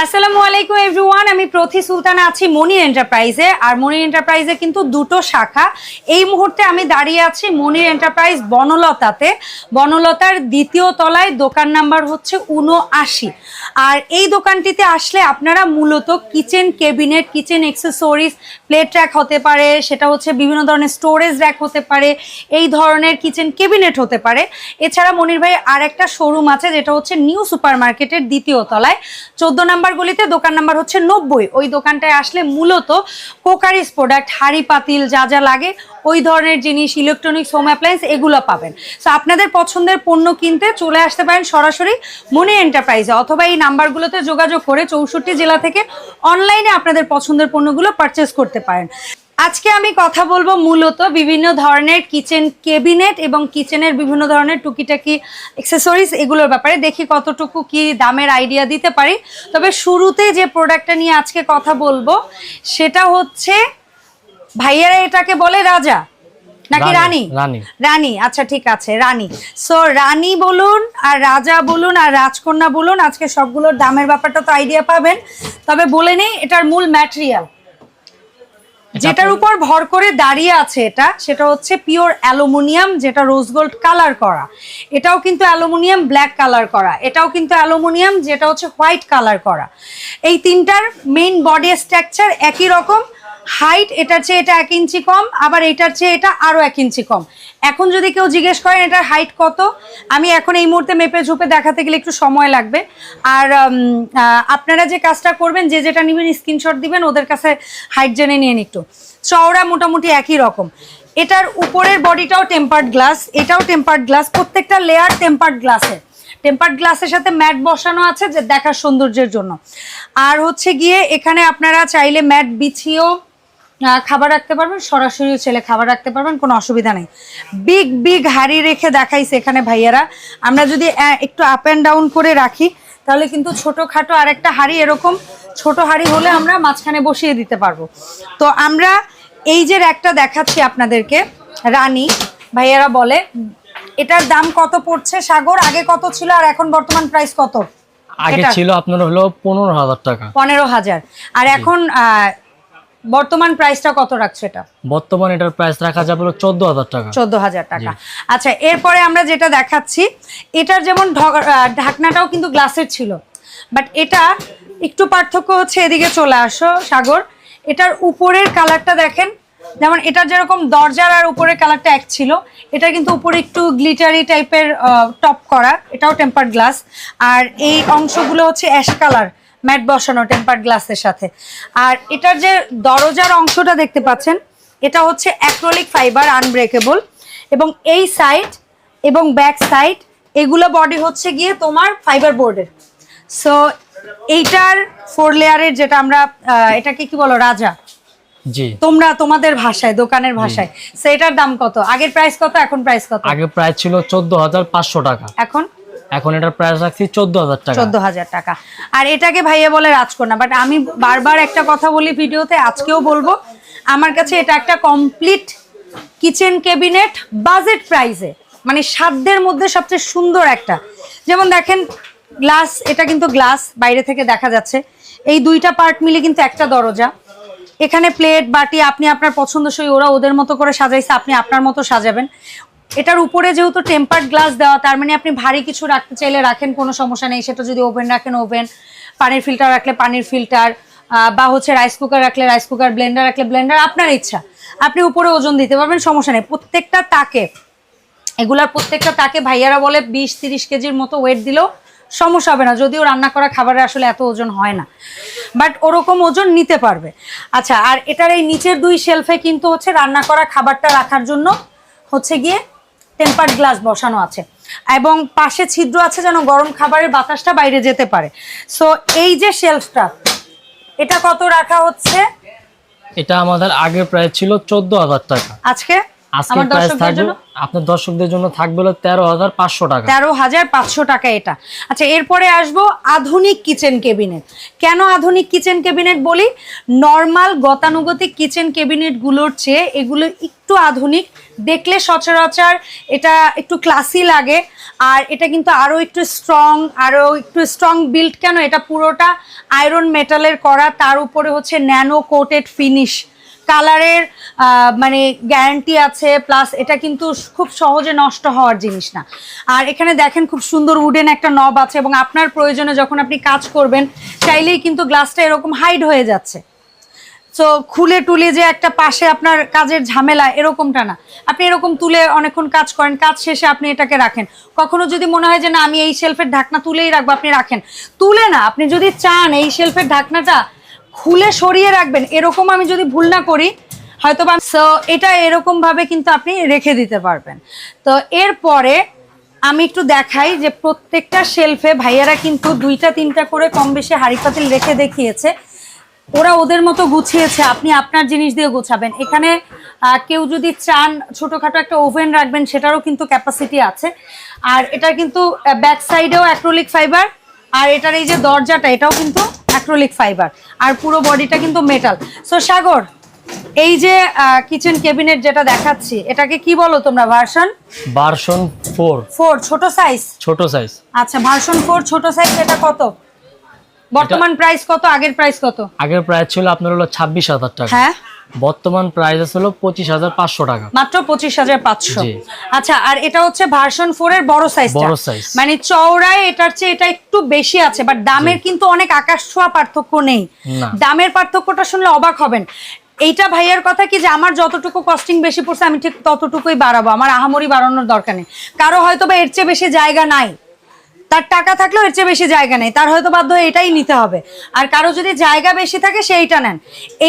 আসসালামু আলাইকুম এভরিওয়ান আমি প্রথি সুলতানা আছি মনির এন্টারপ্রাইজে। আর মনির এন্টারপ্রাইজে কিন্তু দুটো শাখা। এই মুহূর্তে আমি দাঁড়িয়ে আছি মনির এন্টারপ্রাইজ বনলতাতে। বনলতার দ্বিতীয় তলায় দোকান নাম্বার হচ্ছে উনআশি আর এই দোকানটিতে আসলে আপনারা মূলত kitchen cabinet kitchen accessories plate rack হতে পারে, সেটা হচ্ছে বিভিন্ন ধরনের স্টোরেজ র্যাক হতে পারে, এই ধরনের কিচেন কেবিনেট হতে পারে। এছাড়া মনির ভাই আর একটা শোরুম আছে, যেটা হচ্ছে নিউ সুপার মার্কেটের দ্বিতীয় তলায়। চোদ্দ নাম্বার গলিতে, দোকান নাম্বার হচ্ছে নব্বই। ওই দোকানটায় আসলে মূলত কোকারিস প্রোডাক্ট, হাড়ি পাতিল যা যা লাগে, ওই ধরনের জিনিস ইলেকট্রনিক্স হোম অ্যাপ্লায়েন্স এগুলো পাবেন। সো আপনাদের পছন্দের পণ্য কিনতে চলে আসতে পারেন সরাসরি মনি এন্টারপ্রাইজে অথবা এই নাম্বারগুলোতে যোগাযোগ করে চৌষট্টি জেলা থেকে অনলাইনে আপনাদের পছন্দের পণ্যগুলো পারচেস করতে পারেন। আজকে আমি কথা বলব মূলত বিভিন্ন ধরনের কিচেন কেবিনেট এবং কিচেনের বিভিন্ন ধরনের টুকিটাকি অ্যাক্সেসরিজ এগুলোর ব্যাপারে দেখি কতটুকু কি দামের আইডিয়া দিতে পারি। তবে শুরুতে যে প্রোডাক্টটা নিয়ে আজকে কথা বলব সেটা হচ্ছে ভাইয়ারা এটাকে বলে রাজা? নাকি রানী রানী? রানী। আচ্ছা ঠিক আছে রানী। সো রানী বলুন আর রাজা বলুন আর রাজকন্যা বলুন আজকে সবগুলোর দামের ব্যাপারটা তো আইডিয়া পাবেন। তবে বলে নেই এটার মূল ম্যাটেরিয়াল যেটার উপর ভর করে দাঁড়িয়ে আছে এটা সেটা হচ্ছে পিওর অ্যালুমিনিয়াম যেটা রোজ গোল্ড কালার করা। এটাও কিন্তু অ্যালুমিনিয়াম ব্ল্যাক কালার করা। এটাও কিন্তু অ্যালুমিনিয়াম যেটা হচ্ছে হোয়াইট কালার করা। এই তিনটার মেইন বডি স্ট্রাকচার একই রকম হাইট এটার চেয়ে এটা এক ইঞ্চি কম, আবার এটার চেয়ে এটা আরও এক ইঞ্চি কম। এখন যদি কেউ জিজ্ঞেস করেন এটার হাইট কত, আমি এখন এই মুহূর্তে মেপে ঝুপে দেখাতে গেলে একটু সময় লাগবে। আর আপনারা যে কাজটা করবেন, যে যেটা নেবেন স্ক্রিনশট দিবেন, ওদের কাছে হাইট জেনে নিন একটু। চওড়া মোটামুটি একই রকম। এটার উপরের বডিটাও টেম্পার্ড গ্লাস এটাও টেম্পার্ড গ্লাস প্রত্যেকটা লেয়ার টেম্পার্ড গ্লাসের টেম্পার্ড গ্লাসের সাথে ম্যাট বসানো আছে, যে দেখার সৌন্দর্যের জন্য। আর হচ্ছে গিয়ে এখানে আপনারা চাইলে ম্যাট বিছিয়েও খাবার রাখতে পারবেন সরাসরি ছেলে খাবার রাখতে পারবেন কোনো অসুবিধা নেই। বিগ বিগ হাড়ি রেখে দেখাইছে এখানে ভাইয়ারা। আমরা যদি একটু আপ অ্যান্ড ডাউন করে রাখি তাহলে কিন্তু ছোটোখাটো আর একটা হাড়ি এরকম ছোট হাড়ি হলে আমরা মাঝখানে বসিয়ে দিতে পারব। তো আমরা এই যে একটা দেখাচ্ছি আপনাদেরকে রানী ভাইয়ারা বলে এটার দাম কত পড়ছে? সাগর আগে কত ছিল আর এখন বর্তমান প্রাইস কত? আগে ছিল আপনার হলো পনেরো হাজার টাকা। পনেরো হাজার। আর এখন আহ, বর্তমান প্রাইসটা কত রাখছো এটা? বর্তমানে এটার প্রাইস রাখা যাবে হলো চোদ্দ হাজার টাকা। চোদ্দ হাজার টাকা আচ্ছা এরপরে আমরা যেটা দেখাচ্ছি এটার যেমন ঢক- ঢাকনাটাও কিন্তু গ্লাসের ছিল। বাট এটা একটু পার্থক্য হচ্ছে এদিকে চলে আসো সাগর। এটার উপরের কালারটা দেখেন। যেমন এটার যেরকম দরজার আর উপরের কালারটা এক ছিল এটা কিন্তু উপরে একটু গ্লিটারি টাইপের টপ করা। এটাও টেম্পার্ড গ্লাস আর এই অংশগুলো হচ্ছে অ্যাশ কালার ম্যাট বসানো টেম্পার্ড গ্লাসের সাথে। আর এটার যে দরজার অংশটা দেখতে পাচ্ছেন এটা হচ্ছে অ্যাক্রোলিক ফাইবার আনব্রেকেবল এবং এই সাইড এবং ব্যাক সাইড এগুলো বডি হচ্ছে গিয়ে তোমার ফাইবার বোর্ডের সো এইটার ফোর লেয়ারের যেটা আমরা এটাকে কি বলো রাজা? জি। তোমরা তোমাদের ভাষায় দোকানের ভাষায়। সেটার দাম কত? আগের প্রাইস কত এখন প্রাইস কত? আগে প্রাইস ছিল চোদ্দ হাজার পাঁচশো টাকা। এখন? এখন এটার প্রাইস রাখছি চোদ্দ হাজার টাকা। চোদ্দ হাজার টাকা। আর এটাকে ভাইয়া বলে রাজকন্যা বাট আমি বারবার একটা কথা বলি ভিডিওতে, আজকেও বলব, আমার কাছে এটা একটা কমপ্লিট কিচেন ক্যাবিনেট বাজেট প্রাইসে মানে সাধ্যের মধ্যে সবচেয়ে সুন্দর একটা। যেমন দেখেন গ্লাস এটা কিন্তু গ্লাস বাইরে থেকে দেখা যাচ্ছে। এই দুইটা পার্ট মিলে কিন্তু একটা দরজা। এখানে প্লেট বাটি, আপনি আপনার পছন্দসই, ওরা ওদের মতো করে সাজাইছে, আপনি আপনার মতো সাজাবেন। এটার উপরে যেহেতু টেম্পার্ড গ্লাস দেওয়া, তার মানে আপনি ভারী কিছু রাখতে চাইলে রাখেন, কোনো সমস্যা নেই। সেটা যদি ওভেন রাখেন ওভেন পানির ফিল্টার রাখলে পানির ফিল্টার বা হচ্ছে রাইস কুকার রাখলে রাইস কুকার ব্লেন্ডার রাখলে ব্লেন্ডার আপনার ইচ্ছা। আপনি উপরে ওজন দিতে পারবেন, সমস্যা নেই। প্রত্যেকটা তাকে, এগুলার প্রত্যেকটা তাকে ভাইয়ারা বলে বিশ তিরিশ কেজির মতো ওয়েট দিলেও সমস্যা হবে না, যদিও রান্না করা খাবারে আসলে এত ওজন হয় না। বাট ওরকম ওজন নিতে পারবে। আচ্ছা আর এটার এই নিচের দুই শেলফে কিন্তু হচ্ছে রান্না করা খাবারটা রাখার জন্য হচ্ছে গিয়ে টেম্পার্ড গ্লাস বসানো আছে। এবং পাশে ছিদ্র আছে যেন গরম খাবারের বাতাসটা বাইরে যেতে পারে। সো এই যে শেলফটা এটা কত রাখা হচ্ছে? এটা আমাদের আগে প্রায় ছিল চোদ্দ হাজার টাকা। আজকে? আজকে প্রাইস থাকবে আপনার দর্শকদের জন্য থাকবে হলো তেরো হাজার পাঁচশো টাকা। তেরো হাজার পাঁচশো টাকা এটা। আচ্ছা এরপরে আসব আধুনিক কিচেন কেবিনেট কেন আধুনিক কিচেন কেবিনেট বলি? নর্মাল গতানুগতিক কিচেন কেবিনেটগুলোর চেয়ে এগুলো একটু আধুনিক। দেখলে সচরাচর এটা একটু ক্লাসি লাগে আর এটা কিন্তু আরও একটু স্ট্রং আরও একটু স্ট্রং বিল্ড কেন? এটা পুরোটা আয়রন মেটালের করা তার উপরে হচ্ছে ন্যানো কোটেড ফিনিশ কালারের মানে গ্যারান্টি আছে প্লাস এটা কিন্তু খুব সহজে নষ্ট হওয়ার জিনিস না। আর এখানে দেখেন খুব সুন্দর উডেন একটা নব আছে এবং আপনার প্রয়োজনে যখন আপনি কাজ করবেন, চাইলেই কিন্তু গ্লাসটা এরকম হাইড হয়ে যাচ্ছে। তো খুলে টুলে যে একটা পাশে আপনার কাজের ঝামেলা, এরকমটা না। আপনি এরকম তুলে অনেকক্ষণ কাজ করেন, কাজ শেষে আপনি এটাকে রাখেন। কখনো যদি মনে হয় যে না, আমি এই শেলফের ঢাকনা তুলেই রাখব, আপনি রাখেন। তুলে না, আপনি যদি চান এই শেলফের ঢাকনাটা খুলে সরিয়ে রাখবেন, এরকম আমি যদি ভুল না করি হয়তো বা সো এটা এরকম ভাবে কিন্তু আপনি রেখে দিতে পারবেন। তো এরপরে আমি একটু দেখাই যে প্রত্যেকটা শেলফে ভাইয়ারা কিন্তু দুইটা, তিনটা করে কম বেশি হাড়ি পাতিল রেখে দেখিয়েছে। ওরা ওদের মতো গুছিয়েছে, আপনি আপনার জিনিস দিয়ে গুছাবেন। এখানে কেউ যদি চান ছোটোখাটো একটা ওভেন রাখবেন, সেটারও কিন্তু ক্যাপাসিটি আছে। আর এটা কিন্তু ব্যাক সাইডেও অ্যাক্রোলিক ফাইবার আর এটার এই যে দরজাটা এটাও কিন্তু অ্যাক্রোলিক ফাইবার আর পুরো বডিটা কিন্তু মেটাল সো সাগর এই যে কিচেন ক্যাবিনেট যেটা দেখাচ্ছি এটাকে কি বলো তোমরা ভার্সন ভার্সন ফোর ফোর ছোট সাইজ ছোট সাইজ আচ্ছা ভার্সন ফোর ছোট সাইজ এটা কত? বর্তমান প্রাইস কত আগের প্রাইস কত? আগের প্রাইস ছিল আপনার হলো ছাব্বিশ হাজার টাকা। হ্যাঁ? বর্তমান প্রাইস হলো পঁচিশ হাজার পাঁচশো টাকা। মাত্র পঁচিশ হাজার পাঁচশো। আচ্ছা আর এটা হচ্ছে ভার্সন ফোর এর বড় সাইজ বড় size। মানে চওড়ায় এটার চেয়ে এটা একটু বেশি আছে বাট দামের কিন্তু অনেক আকাশ ছোঁয়া পার্থক্য নেই। দামের পার্থক্যটা শুনলে অবাক হবেন। এইটা ভাইয়ার কথা কি যে আমার যতটুকু কস্টিং বেশি পড়ছে আমি ঠিক ততটুকুই বাড়াবো। আমার আহামরি বাড়ানোর দরকার নেই। কারও হয়তো বা এর চেয়ে বেশি জায়গা নাই। তার টাকা থাকলেও এর চেয়ে বেশি জায়গা নেই। তার হয়তো বাধ্য এটাই নিতে হবে। আর কারও যদি জায়গা বেশি থাকে, সেইটা নেন।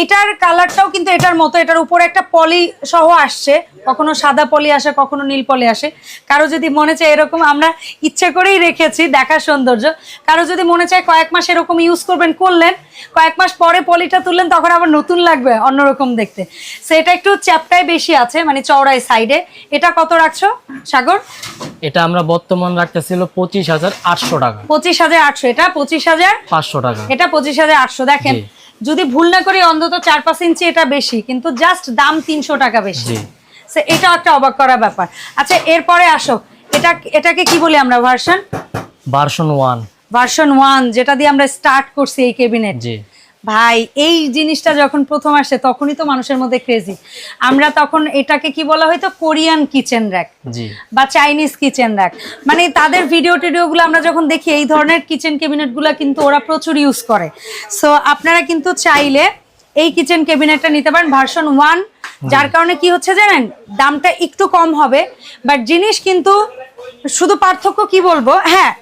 এটার কালারটাও কিন্তু এটার মতো, এটার উপরে একটা পলি সহ আসছে। কখনো সাদা পলি আসে, কখনো নীল পলি আসে। কারও যদি মনে চায় এরকম, আমরা ইচ্ছে করেই রেখেছি, দেখার সৌন্দর্য। কারও যদি মনে চায় কয়েক মাস এরকম ইউজ করবেন, করলেন কয়েক মাস পরে পলিটা তুললেন তখন আবার নতুন লাগবে অন্যরকম দেখতে। সেটা একটু চ্যাপটায় বেশি আছে মানে চওড়ায় সাইডে। এটা কত রাখছো সাগর? এটা আমরা বর্তমান রাখতেছিল পঁচিশ হাজার আটশো টাকা। পঁচিশ হাজার আটশো এটা পঁচিশ হাজার পাঁচশো টাকা। এটা পঁচিশ হাজার আটশো দেখেন। যদি ভুল না করি অন্তত চার পাঁচ ইঞ্চি এটা বেশি কিন্তু জাস্ট দাম তিনশো টাকা বেশি। এটাও একটা অবাক করা ব্যাপার। আচ্ছা এরপরে আসো। এটা এটাকে কি বলি আমরা version? Version one. Version one যেটা দিয়ে আমরা স্টার্ট করছি এই কেবিনেট ভাই এই জিনিসটা যখন প্রথম আসে তখনই তো মানুষের মধ্যে ক্রেজি আমরা তখন এটাকে কি বলা হয়তো কোরিয়ান কিচেন র্যাক বা চাইনিজ কিচেন র্যাক মানে তাদের ভিডিও টিডিওগুলো আমরা যখন দেখি এই ধরনের কিচেন ক্যাবিনেটগুলো কিন্তু ওরা প্রচুর ইউজ করে। সো আপনারা কিন্তু চাইলে এই কিচেন ক্যাবিনেটটা নিতে পারেন ভার্সন ওয়ান যার কারণে কি হচ্ছে জানেন দামটা একটু কম হবে বাট জিনিস কিন্তু শুধু পার্থক্য কি বলব? হ্যাঁ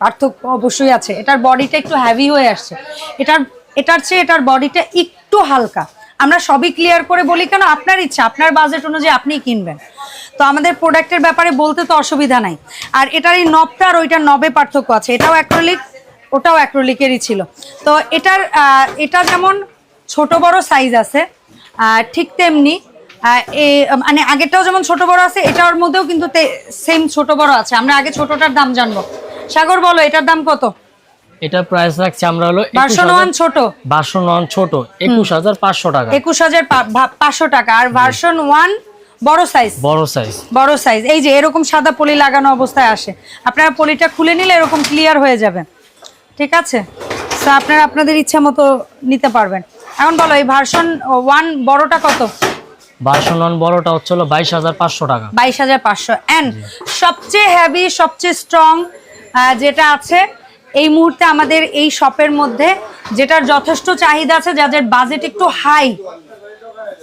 পার্থক্য অবশ্যই আছে। এটার বডিটা একটু হ্যাভি হয়ে আসছে। এটার এটার চেয়ে এটার বডিটা একটু হালকা। আমরা সবই ক্লিয়ার করে বলি কেন? আপনার ইচ্ছা, আপনার বাজেট অনুযায়ী আপনি কিনবেন। তো আমাদের প্রোডাক্টের ব্যাপারে বলতে তো অসুবিধা নাই। আর এটার এই নবটা আর ওইটার নবে পার্থক্য আছে। এটাও অ্যাক্রোলিক ওটাও অ্যাক্রোলিকেরই ছিল। তো এটার এটা যেমন ছোট বড় সাইজ আছে ঠিক তেমনি মানে আগেরটাও যেমন ছোট বড় আছে, এটার মধ্যেও কিন্তু সেম ছোট বড় আছে। আমরা আগে ছোটটার দাম জানব। সাগর বলো এটার দাম কত? এটা প্রাইস রাখছি আমরা হলো ভার্সন ওয়ান ছোট। ভার্সন ওয়ান ছোট একুশ হাজার পাঁচশো টাকা। একুশ হাজার পাঁচশো টাকা। আর ভার্সন ওয়ান বড় সাইজ বড় সাইজ বড় সাইজ এই যে এরকম সাদা পলি লাগানো অবস্থায় আসে। আপনারা পলিটা খুলে নিলে এরকম ক্লিয়ার হয়ে যাবে। ঠিক আছে? তো আপনারা আপনাদের ইচ্ছা মতো নিতে পারবেন। এখন বলো এই ভার্সন ওয়ান বড়টা কত? ভার্সন ওয়ান বড়টা হচ্ছে হলো বাইশ হাজার পাঁচশো টাকা। বাইশ হাজার পাঁচশো। অ্যান্ড সবচেয়ে হ্যাভি সবচেয়ে স্ট্রং যেটা আছে, এই মুহূর্তে আমাদের এই শপের মধ্যে যেটার যথেষ্ট চাহিদা আছে, যাদের বাজেট একটু হাই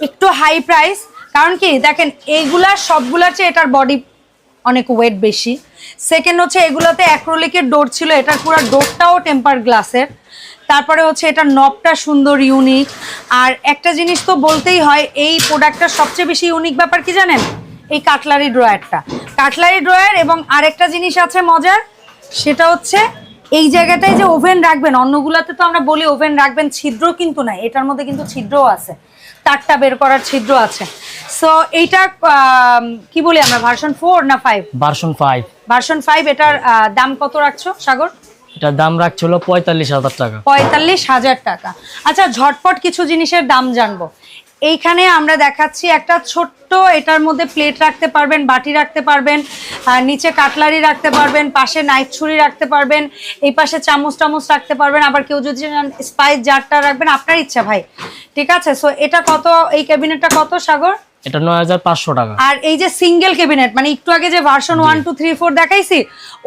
একটু হাই প্রাইস কারণ কি, দেখেন, এইগুলা সবগুলার চেয়ে এটার বডি অনেক ওয়েট বেশি। সেকেন্ড হচ্ছে, এগুলোতে অ্যাক্রোলিকের ডোর ছিল, এটার পুরো ডোরটাও টেম্পার গ্লাসের তারপরে হচ্ছে, এটার নবটা সুন্দর ইউনিক আর একটা জিনিস তো বলতেই হয়, এই প্রোডাক্টটার সবচেয়ে বেশি ইউনিক ব্যাপার কি জানেন? এই কাটলারি ড্রয়ারটা কাটলারি ড্রয়ার এবং আরেকটা জিনিস আছে মজার সেটা হচ্ছে এই জায়গাটায় যে ওভেন রাখবেন অন্যগুলাতে তো আমরা বলি ওভেন রাখবেন ছিদ্র কিন্তু নাই এটার মধ্যে কিন্তু ছিদ্রও আছে তারটা বের করার ছিদ্র আছে। সো এইটা কি বলি আমরা ভার্সন ফোর না five version five version five এটার দাম কত রাখছো সাগর? এটার দাম রাখছিল পঁয়তাল্লিশ হাজার টাকা। পঁয়তাল্লিশ হাজার টাকা। আচ্ছা ঝটপট কিছু জিনিসের দাম জানব। এইখানে আমরা দেখাচ্ছি একটা ছোট্ট এটার মধ্যে প্লেট রাখতে পারবেন বাটি রাখতে পারবেন আর নিচে কাটলারি রাখতে পারবেন পাশে নাইফ ছুরি রাখতে পারবেন এই পাশে চামচ টামচ রাখতে পারবেন আবার কেউ যদি স্পাইস জারটা রাখবেন আপনার ইচ্ছা ভাই। ঠিক আছে? সো এটা কত এই ক্যাবিনেটটা কত সাগর? এটা নয় হাজার পাঁচশো টাকা। আর এই যে সিঙ্গেল ক্যাবিনেট মানে একটু আগে যে version one two three four দেখাইছি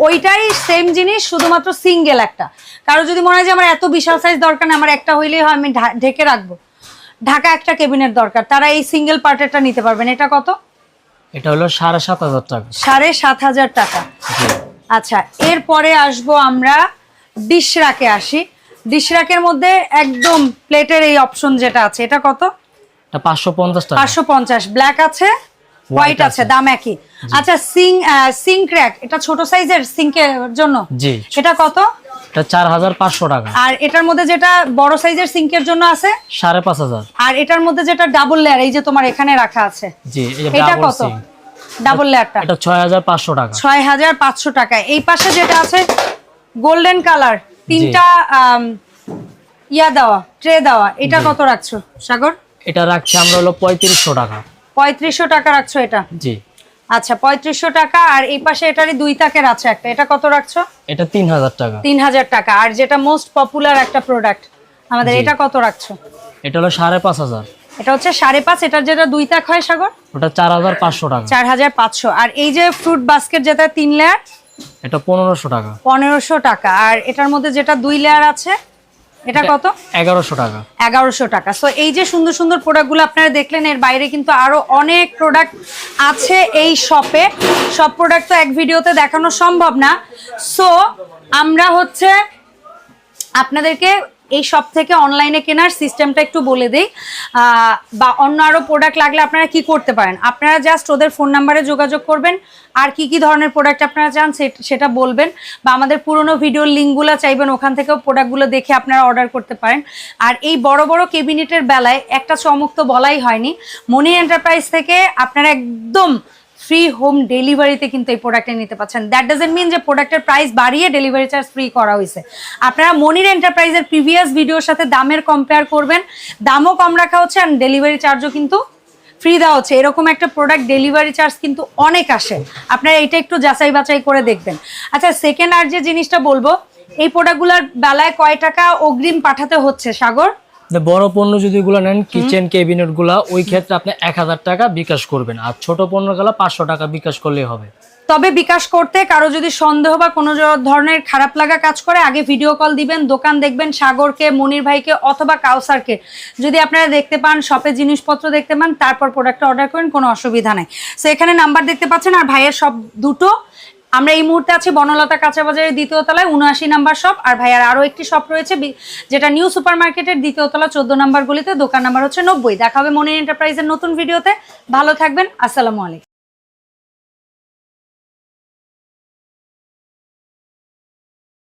ওইটাই সেম জিনিস শুধুমাত্র সিঙ্গেল একটা। কারও যদি মনে হয় যে আমার এত বিশাল সাইজ দরকার না আমার একটা হইলেই হয় আমি ঢেকে রাখব। ঢাকা একটা কেবিনের দরকার। তারা এই সিঙ্গেল পার্টেরটা নিতে পারবেন। এটা কত? এটা হলো সাড়ে সাত হাজার টাকা। সাড়ে সাত হাজার টাকা। আচ্ছা এরপরে আসব আমরা ডিশ রাকে আসি। ডিশ রাকের মধ্যে একদম প্লেটের এই অপশন যেটা আছে এটা কত? এটা পাঁচশো পঞ্চাশ পাঁচশো পঞ্চাশ। ব্ল্যাক আছে হোয়াইট আছে। দাম একই। আচ্ছা সিং সিং ক্র্যাক এটা ছোট সাইজের সিঙ্কের জন্য? জি। এটা কত? এটা চার হাজার পাঁচশো টাকা। আর এটার মধ্যে যেটা বড় সাইজের সিঙ্কের জন্য আছে? সাড়ে পাঁচ হাজার। আর এটার মধ্যে যেটা ডাবল লেয়ার এই যে তোমার এখানে রাখা আছে। জি এটা কত? ডাবল লেয়ারটা এটা ছয় হাজার পাঁচশো টাকা। ছয় হাজার পাঁচশো টাকা। এই পাশে যেটা আছে গোল্ডেন কালার তিনটা ইয়া দেওয়া ট্রে দেওয়া। এটা কত রাখছো সাগর? এটা রাখছি আমরা হলো পঁয়ত্রিশশো টাকা। পঁয়ত্রিশশো টাকা রাখছো এটা? জি। আচ্ছা পঁয়ত্রিশশো টাকা আর এই পাশে এটারই দুই তাকের আছে একটা। এটা কত রাখছো? এটা তিন হাজার টাকা। তিন হাজার টাকা। আর যেটা মোস্ট পপুলার একটা প্রোডাক্ট আমাদের এটা কত রাখছো? এটা হলো সাড়ে পাঁচ হাজার। এটা হচ্ছে সাড়ে পাঁচ এটার যেটা দুই তাক হয় সাগর? ওটা চার হাজার পাঁচশো টাকা। চার হাজার পাঁচশো। আর এই যে ফ্রুট বাস্কেট যেটা তিন লেয়ার এটা পনেরোশো টাকা। পনেরোশো টাকা। আর এটার মধ্যে যেটা দুই লেয়ার আছে এটা কত? এগারোশো টাকা। এগারোশো টাকা। সো এই যে সুন্দর সুন্দর প্রোডাক্টগুলো আপনারা দেখলেন এর বাইরে কিন্তু আরও অনেক প্রোডাক্ট আছে এই শপে সব প্রোডাক্ট তো এক ভিডিওতে দেখানো সম্ভব না। সো আমরা হচ্ছে আপনাদেরকে এই সব থেকে অনলাইনে কেনার সিস্টেমটা একটু বলে দিই। বা অন্য আরও প্রোডাক্ট লাগলে আপনারা কি করতে পারেন? আপনারা জাস্ট ওদের ফোন নাম্বারে যোগাযোগ করবেন, আর কি কি ধরনের প্রোডাক্ট আপনারা চান সেটা বলবেন, বা আমাদের পুরনো ভিডিওর লিঙ্কগুলো চাইবেন, ওখান থেকেও প্রোডাক্টগুলো দেখে আপনারা অর্ডার করতে পারেন। আর এই বড় বড় কেবিনেটের বেলায় একটা চমক তো বলাই হয়নি। মনি এন্টারপ্রাইজ থেকে আপনারা একদম ফ্রি হোম ডেলিভারিতে কিন্তু এই প্রোডাক্টটা নিতে পাচ্ছেন। দ্যাট ডাজেন্ট মিন যে প্রোডাক্টের প্রাইস বাড়িয়ে ডেলিভারি চার্জ ফ্রি করা হয়েছে আপনারা মনির এন্টারপ্রাইজের প্রিভিয়াস ভিডিওর সাথে দামের কম্পেয়ার করবেন। দামও কম রাখা হচ্ছে আর ডেলিভারি চার্জও কিন্তু ফ্রি দেওয়া হচ্ছে। এরকম একটা প্রোডাক্ট ডেলিভারি চার্জ কিন্তু অনেক আসে। আপনারা এটা একটু যাচাই বাছাই করে দেখবেন। আচ্ছা সেকেন্ড আর যে জিনিসটা বলব, এই প্রোডাক্টগুলোর বেলায় কয় টাকা অগ্রিম পাঠাতে হচ্ছে, সাগর? বড় পণ্য যদি গুলো নেন কিচেন ক্যাবিনেটগুলা ওই ক্ষেত্রে আপনি এক হাজার টাকা বিকাশ করবেন। আর ছোট পণ্যগুলা পাঁচশো টাকা বিকাশ করলেই হবে। তবে বিকাশ করতে কারও যদি সন্দেহ বা কোনো ধরনের খারাপ লাগা কাজ করে আগে ভিডিও কল দিবেন দোকান দেখবেন সাগরকে মনির ভাইকে অথবা কাউসারকে। যদি আপনারা দেখতে পান শপে জিনিসপত্র দেখতে পান তারপর প্রোডাক্টটা অর্ডার করেন কোনো অসুবিধা নাই। সো এখানে নাম্বার দেখতে পাচ্ছেন আর ভাইয়ের সব দুটো আমরা এই মুহূর্তে আছি বনলতা কাঁচা বাজারের দ্বিতীয় তলায়, উনআশি নাম্বার শপ। আর ভাইয়ার আরও একটি শপ রয়েছে যেটা নিউ সুপার মার্কেটের দ্বিতীয় তলা, চোদ্দ নাম্বার গলিতে, দোকান নাম্বার হচ্ছে নব্বই। দেখা হবে মনির এন্টারপ্রাইজের নতুন ভিডিওতে। ভালো থাকবেন, আসসালামু আলাইকুম।